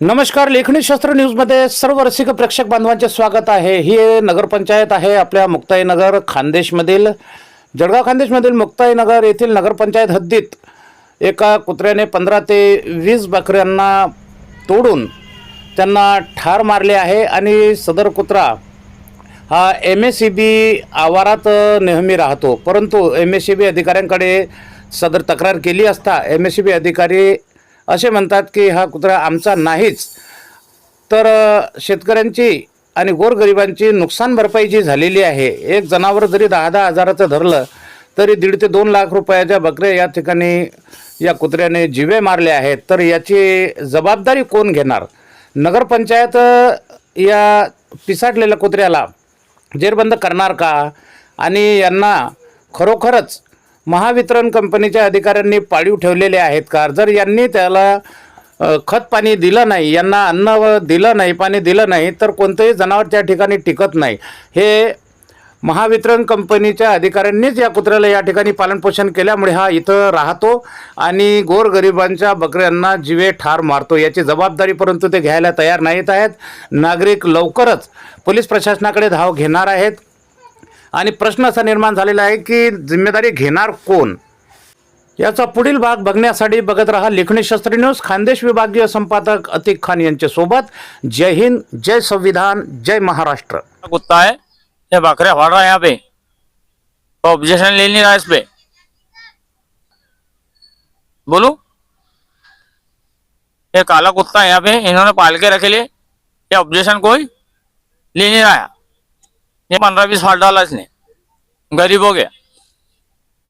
नमस्कार लेखणी शास्त्र न्यूजमध्ये सर्व रसिक प्रेक्षक बांधवांचे स्वागत आहे. ही नगरपंचायत आहे आपल्या मुक्ताईनगर खानदेशमधील जळगाव खानदेशमधील मुक्ताईनगर येथील नगरपंचायत हद्दीत एका कुत्र्याने पंधरा ते वीस बकऱ्यांना तोडून त्यांना ठार मारले आहे आणि सदर कुत्रा हा एम एस सी बी आवारात नेहमी राहतो. परंतु एम एस सी बी अधिकाऱ्यांकडे सदर तक्रार केली असता एम एस सी बी अधिकारी असे म्हणतात की हा कुत्रा आमचा नाहीच. तर शेतकऱ्यांची आणि गोरगरिबांची नुकसान भरपाई जी झालेली आहे एक जनावर जरी दहा दहा हजाराचं धरलं तरी दीड ते दोन लाख रुपयाच्या बकऱ्या या ठिकाणी या कुत्र्याने जिवे मारले आहेत. तर याची जबाबदारी कोण घेणार? नगरपंचायत या पिसाटलेल्या कुत्र्याला जेरबंद करणार का? आणि यांना खरोखरच महावितरण कंपनीच्या अधिकाऱ्यांनी पाळीव ठेवलेले आहेत. का जर यांनी त्याला खत पाणी दिलं नाही यांना अन्न व दिलं नाही पाणी दिलं नाही तर कोणतंही जनावर त्या ठिकाणी टिकत नाही. हे महावितरण कंपनीच्या अधिकाऱ्यांनीच या कुत्र्याला या ठिकाणी पालनपोषण केल्यामुळे हा इथं राहतो आणि गोरगरिबांच्या बकऱ्यांना जिवे ठार मारतो. याची जबाबदारी परंतु ते घ्यायला तयार नाहीत आहेत. नागरिक लवकरच पोलीस प्रशासनाकडे धाव घेणार आहेत. आणि प्रश्न असा निर्माण झालेला आहे की जिम्मेदारी घेणार कोण? याचा पुढील भाग बघण्यासाठी बघत रहा लेखणी शास्त्री न्यूज खानदेश विभागीय संपादक अतिक खान यांच्या सोबत जय हिंद जय संविधान जय महाराष्ट्र. कुत्ता है ये बकरे फाड़ रहा है यहाँ पे। तो ऑब्जेक्शन ले नहीं रहा इस पे। बोलो? ये काला कुत्ता है यहाँ पे इन्होंने पाल के रखे लिए। ये ऑब्जेक्शन कोई ले नहीं रहा हे पंधरा वीस बीस डालाच नाही. गरीब हो गया.